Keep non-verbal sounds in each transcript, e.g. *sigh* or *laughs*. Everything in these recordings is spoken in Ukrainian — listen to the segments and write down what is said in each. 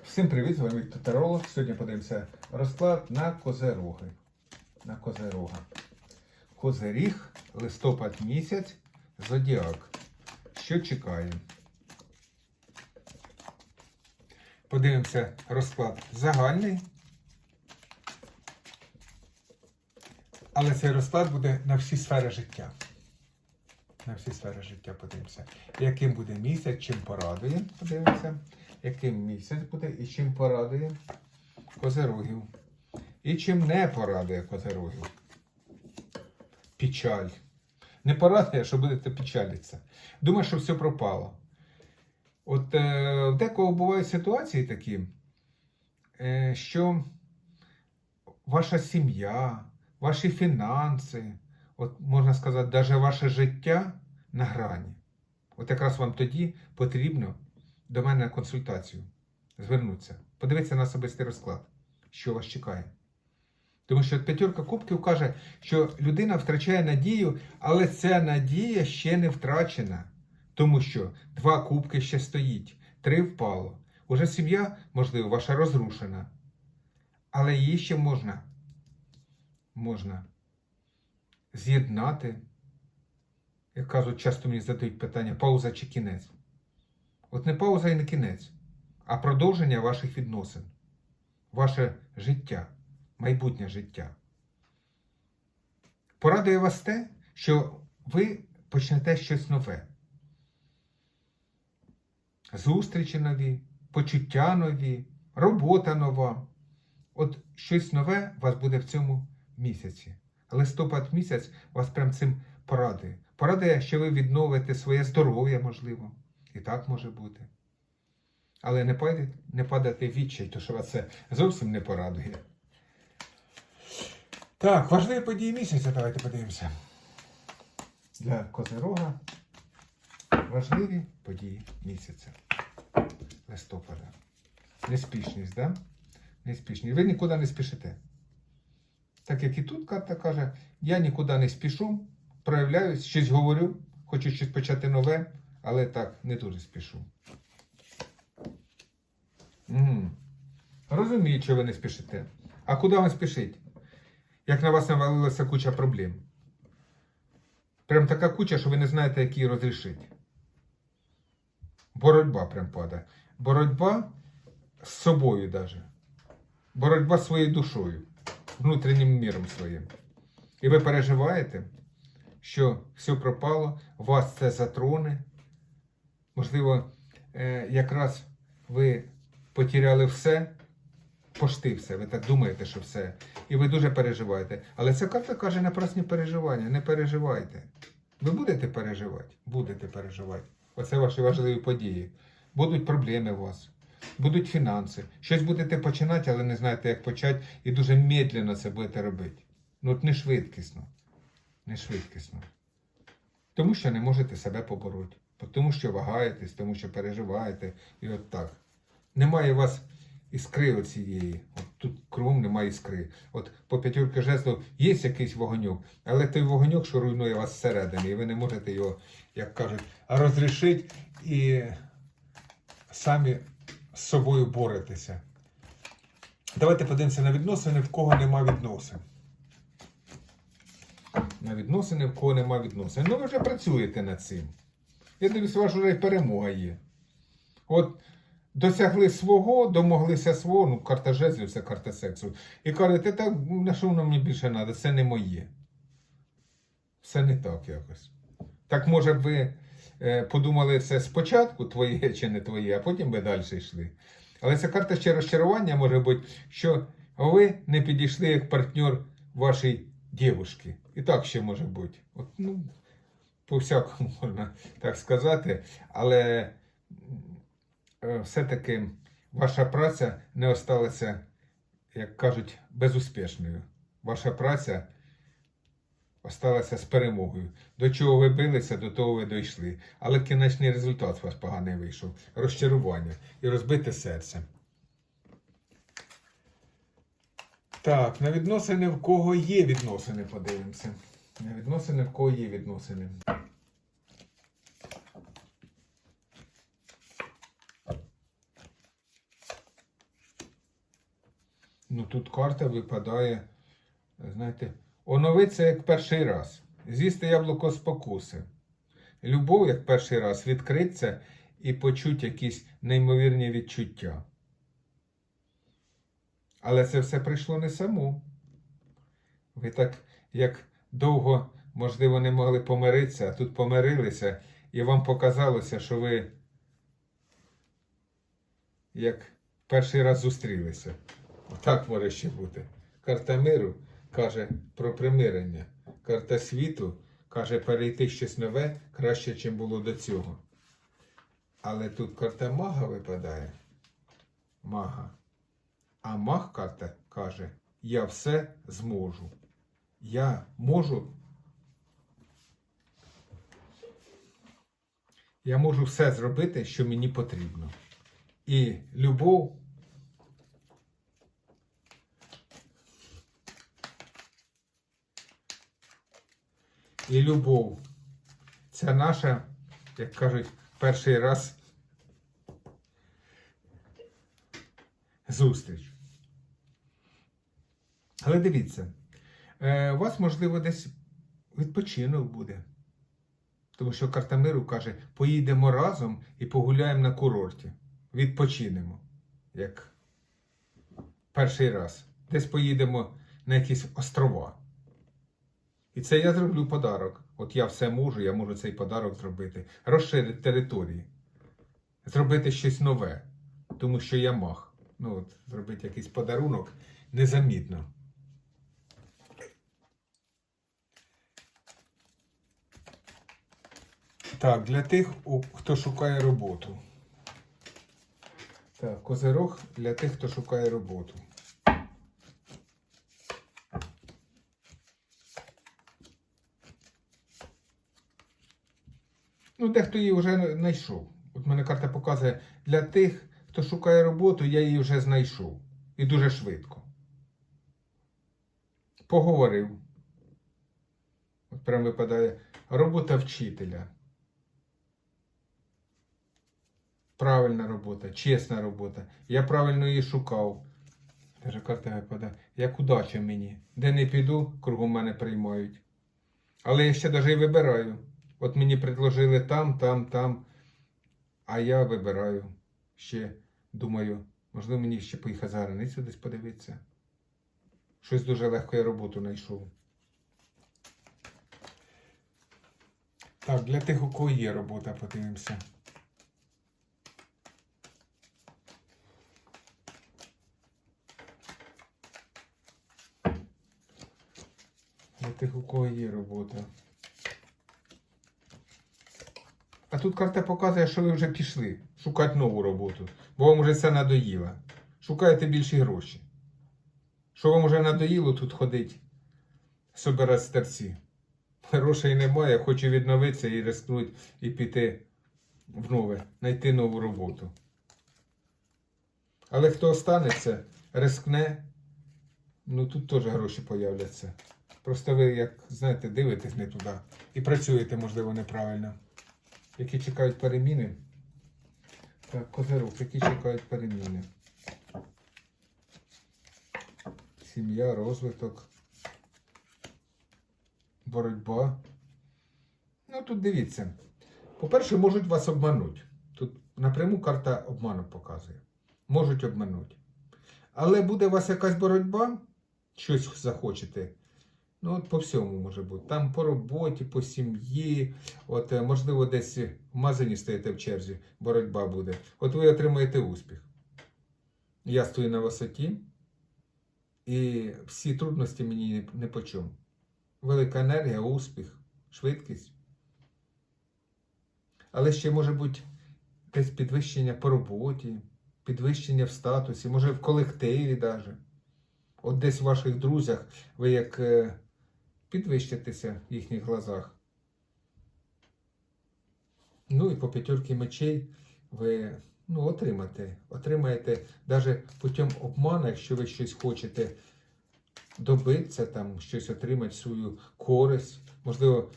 Всім привіт, з вами Віктор Таролог. Сьогодні подивимося розклад на козероги. На козерога. Козиріг, листопад місяць, зодіак. Що чекає? Подивимося розклад загальний. Але цей розклад буде на всі сфери життя. На всі сфери життя подивимося. Яким буде місяць, чим порадує, подивимося. Яким місяць буде і чим порадує козерогів. І чим не порадує козерогів. Печаль. Не порадує, що будете печалитися. Думаю, що все пропало. От е, декого бувають ситуації такі, е, що ваша сім'я, ваші фінанси, от можна сказати, навіть ваше життя на грані. От якраз вам тоді потрібно до мене на консультацію звернутися. Подивитися на особистий розклад, що вас чекає. Тому що п'ятерка кубків каже, що людина втрачає надію, але ця надія ще не втрачена. Тому що два кубки ще стоїть, три впало. Уже сім'я, можливо, ваша розрушена. Але її ще можна, можна з'єднати. Як кажуть, часто мені задають питання, пауза чи кінець. От не пауза і не кінець, а продовження ваших відносин, ваше життя, майбутнє життя. Порадує вас те, що ви почнете щось нове. Зустрічі нові, почуття нові, робота нова. От щось нове у вас буде в цьому місяці. Листопад місяць вас прям цим порадує. Порадує, що ви відновите своє здоров'я, можливо. І так може бути. Але не падайте, не падайте в відчай, то що вас це зовсім не порадує. Так, важливі події місяця, давайте подивимося. Для Козирога важливі події місяця. Листопада. Неспішність, да? Неспішність. Ви нікуди не спішите. Так як і тут карта каже, я нікуди не спішу, проявляюсь, щось говорю, хочу щось почати нове, але так, не дуже спішу. Угу. Розумію, що ви не спішите. А куди вам спішить? Як на вас навалилася куча проблем. Прям така куча, що ви не знаєте, як її розрішити. Боротьба прям падає. Боротьба з собою даже. Боротьба з своєю душою, внутрішнім міром своїм. І ви переживаєте, що все пропало, вас це затроне. Можливо, е, якраз ви потеряли все, пошти все. Ви так думаєте, що все. І ви дуже переживаєте. Але ця карта каже напрасні переживання. Не переживайте. Ви будете переживати? Будете переживати. Оце ваші важливі події. Будуть проблеми у вас, будуть фінанси. Щось будете починати, але не знаєте, як почати, і дуже медленно це будете робити. Ну, от не швидкісно. Не швидкісно. Тому що не можете себе побороти. Тому що вагаєтесь, тому що переживаєте. І от так. Немає у вас іскри оцієї. От тут кругом немає іскри. От по п'ятірки жезлов є якийсь вогоньок, але той вогоньок, що руйнує вас зсередини, і ви не можете його, як кажуть, розрішити і самі з собою боретеся. Давайте подивимося на відносини, в кого нема відносин. На відносини, в кого нема відносин. Ну, ви вже працюєте над цим. Я дивлюсь, у вас вже перемога є. От досягли свого, домоглися свого, ну, карта жезлів, це карта сексу. І кажете, так, на що воно мені більше треба? Це не моє. Все не так якось. Так може б ви е, подумали це спочатку, твоє чи не твоє, а потім би далі йшли. Але ця карта ще розчарування може бути, що ви не підійшли як партнер вашій дівушки. І так ще може бути. От, ну, по всякому *laughs* можна так сказати, але е, все-таки ваша праця не осталася, як кажуть, безуспішною. Ваша праця осталася з перемогою. До чого ви билися, до того ви дійшли. Але кінечний результат у вас поганий вийшов. Розчарування і розбите серце. Так, на відносини в кого є відносини, подивимося. На відносини в кого є відносини. Ну тут карта випадає, знаєте, оновиться як перший раз. З'їсти яблуко спокуси. Любов, як перший раз, відкриться і почуть якісь неймовірні відчуття. Але це все прийшло не само. Ви так, як довго, можливо, не могли помиритися, а тут помирилися, і вам показалося, що ви як перший раз зустрілися. Отак може ще бути. Карта миру каже про примирення. Карта світу каже перейти щось нове краще, чим було до цього. Але тут карта мага випадає. Мага. А маг карта каже: Я все зможу. Я можу. Я можу все зробити, що мені потрібно. І любов. І любов. Це наша, як кажуть, перший раз зустріч. Але дивіться, е, у вас, можливо, десь відпочинок буде. Тому що карта миру каже, поїдемо разом і погуляємо на курорті. Відпочинемо. Як перший раз. Десь поїдемо на якісь острова. І це я зроблю подарок. От я все можу, я можу цей подарок зробити. Розширити території. Зробити щось нове. Тому що я мах. Ну, от, зробити якийсь подарунок незамітно. Так, для тих, хто шукає роботу. Так, козирог для тих, хто шукає роботу. Ну, дехто її вже знайшов. От мене карта показує, для тих, хто шукає роботу, я її вже знайшов. І дуже швидко. Поговорив. От прям випадає робота вчителя. Правильна робота, чесна робота. Я правильно її шукав. Даже карта випадає. Як удача мені. Де не піду, кругом мене приймають. Але я ще навіть вибираю. От мені предложили там, там, там. А я вибираю. Ще думаю, можливо, мені ще поїхати за границю десь подивитися. Щось дуже легко я роботу знайшов. Так, для тих, у кого є робота, подивимося. Для тих, у кого є робота. А тут карта показує, що ви вже пішли шукати нову роботу, бо вам вже це надоїло. Шукаєте більші гроші. Що вам вже надоїло тут ходить, собирати стерці. Грошей немає, хочу відновитися і рискнути і піти в нове, знайти нову роботу. Але хто останеться, рискне, ну тут теж гроші появляться. Просто ви, як знаєте, дивитесь не туди і працюєте, можливо, неправильно. Які чекають переміни. Так, козирок, які чекають переміни. Сім'я, розвиток, боротьба. Ну тут дивіться. По-перше, можуть вас обманути. Тут напряму карта обману показує. Можуть обманути. Але буде у вас якась боротьба, щось захочете. Ну, от по всьому може бути. Там по роботі, по сім'ї, от, е, можливо, десь в магазині стоїте в черзі, боротьба буде. От ви отримаєте успіх. Я стою на висоті, і всі трудності мені не- по чому. Велика енергія, успіх, швидкість. Але ще може бути десь підвищення по роботі, підвищення в статусі, може в колективі навіть. От десь в ваших друзях ви як підвищитеся в їхніх глазах. Ну і по п'ятерки мечей ви ну, отримаєте. Отримаєте навіть путем обману, якщо ви щось хочете добитися, там, щось отримати, свою користь. Можливо,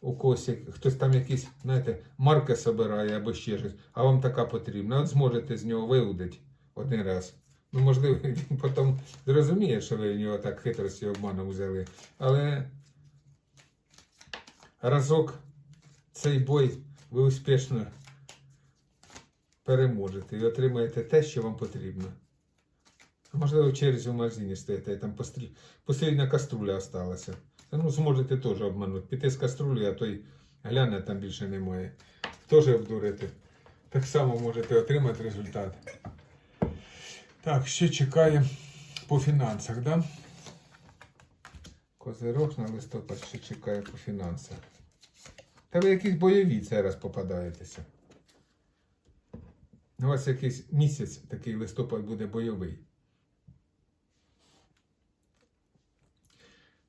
у когось хтось там якісь, знаєте, марки собирає або ще щось, а вам така потрібна. От зможете з нього виудити один раз Ну, можливо, *laughs* він потім зрозуміє, що ви в нього так хитрості обманом взяли. Але разок цей бой ви успішно переможете і отримаєте те, що вам потрібно. Можливо, в черзі в магазині стоїте, і там пострі... каструля осталася. Ну, зможете теж обманути. Піти з каструлею, а той гляне, там більше немає. Теж обдурити. Так само можете отримати результат. Так, ще чекає по фінансах, да? Козирог на листопад ще чекає по фінансах. Та ви якісь бойові цей раз попадаєтеся. У вас якийсь місяць такий листопад буде бойовий.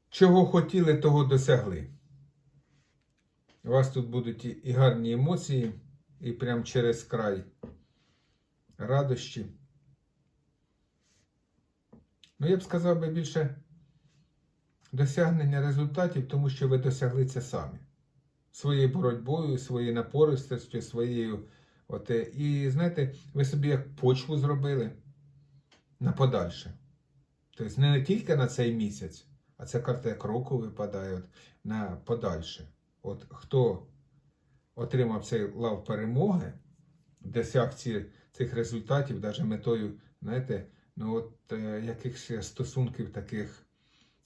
Чого хотіли, того досягли. У вас тут будуть і гарні емоції, і прям через край радощі. Ну, я б сказав би більше досягнення результатів, тому що ви досягли це самі. Своєю боротьбою, своєю напористостю, своєю. От, і знаєте, ви собі як почву зробили на подальше. Тобто не тільки на цей місяць, а ця карта як року випадає от, на подальше. От хто отримав цей лав перемоги, досяг ці, цих результатів, навіть метою, знаєте, ну от е, якихось стосунків таких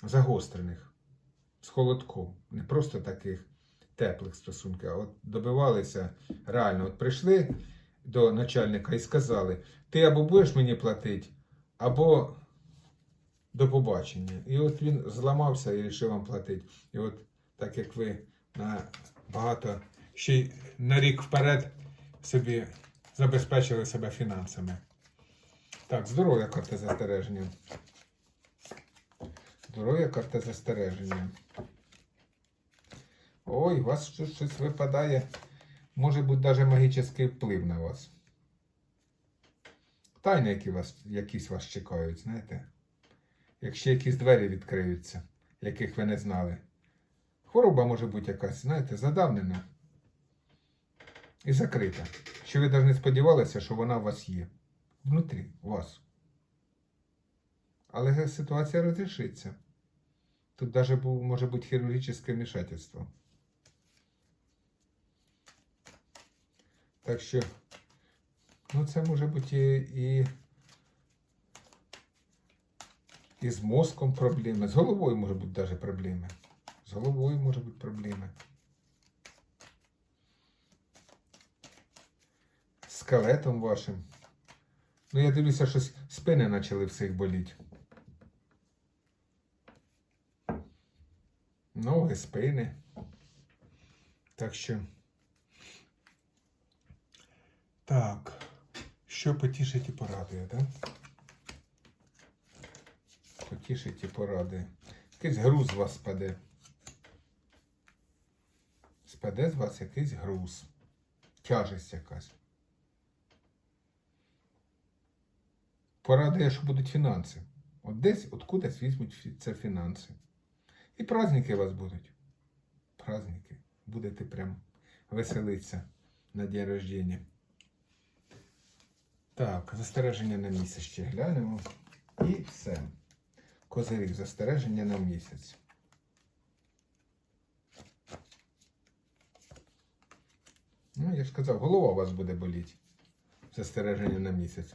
загострених з холодком. Не просто таких теплих стосунків, а от добивалися реально. От прийшли до начальника і сказали: ти або будеш мені платити, або до побачення. І от він зламався і вирішив вам платити. І от так як ви на багато ще й на рік вперед собі забезпечили себе фінансами. Так, здоров'я карта застереження. Здоров'я карта застереження. Ой, у вас щось, випадає. Може бути навіть магічний вплив на вас. Тайни, які вас, якісь вас чекають, знаєте? Якщо якісь двері відкриються, яких ви не знали. Хвороба може бути якась, знаєте, задавнена і закрита. Що ви навіть не сподівалися, що вона у вас є. Внутрі вас. Але ситуація розрішиться. Тут навіть був, може бути хірургічне вмішательство. Так що, ну це може бути і, і, з мозком проблеми, з головою може бути навіть проблеми. З головою може бути проблеми. З скелетом вашим. Ну, я дивлюся, щось спини почали всіх боліти. Ноги, спини. Так що. Так. Що потішить і порадує, так? Потішить і порадує. Якийсь груз з вас спаде. Спаде з вас якийсь груз. Тяжесть якась. Порадує, що будуть фінанси. От десь, откудись візьмуть це фінанси. І праздники у вас будуть. Праздники. Будете прям веселитися на день рождения. Так, застереження на місяць ще глянемо. І все. Козирів, застереження на місяць. Ну, я ж казав, голова у вас буде боліти. Застереження на місяць.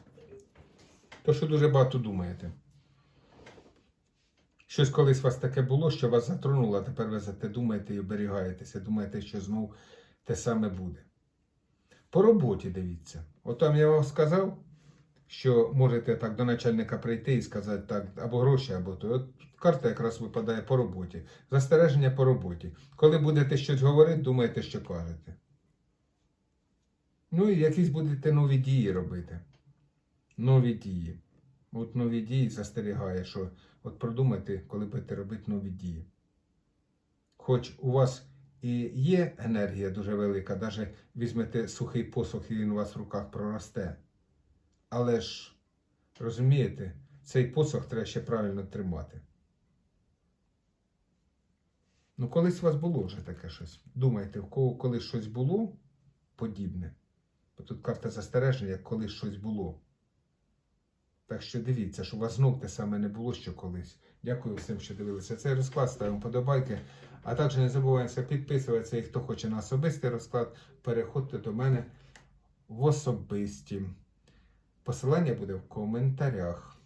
То, що дуже багато думаєте. Щось колись у вас таке було, що вас затронуло, а тепер ви за те думаєте і оберігаєтеся, думаєте, що знов те саме буде. По роботі дивіться. От я вам сказав, що можете так до начальника прийти і сказати так, або гроші, або то. От карта якраз випадає по роботі. Застереження по роботі. Коли будете щось говорити, думайте, що кажете. Ну і якісь будете нові дії робити. Нові дії. От нові дії застерігає, що от продумайте, коли будете робити нові дії. Хоч у вас і є енергія дуже велика, навіть візьмете сухий посох і він у вас в руках проросте. Але ж, розумієте, цей посох треба ще правильно тримати. Ну, колись у вас було вже таке щось. Думайте, в кого колись щось було подібне. Бо тут карта застереження, як колись щось було. Так що дивіться, щоб у вас знов те саме не було, що колись. Дякую всім, що дивилися цей розклад. Ставимо подобайки. А також не забуваємося підписуватися. І хто хоче на особистий розклад, переходьте до мене в особисті. Посилання буде в коментарях.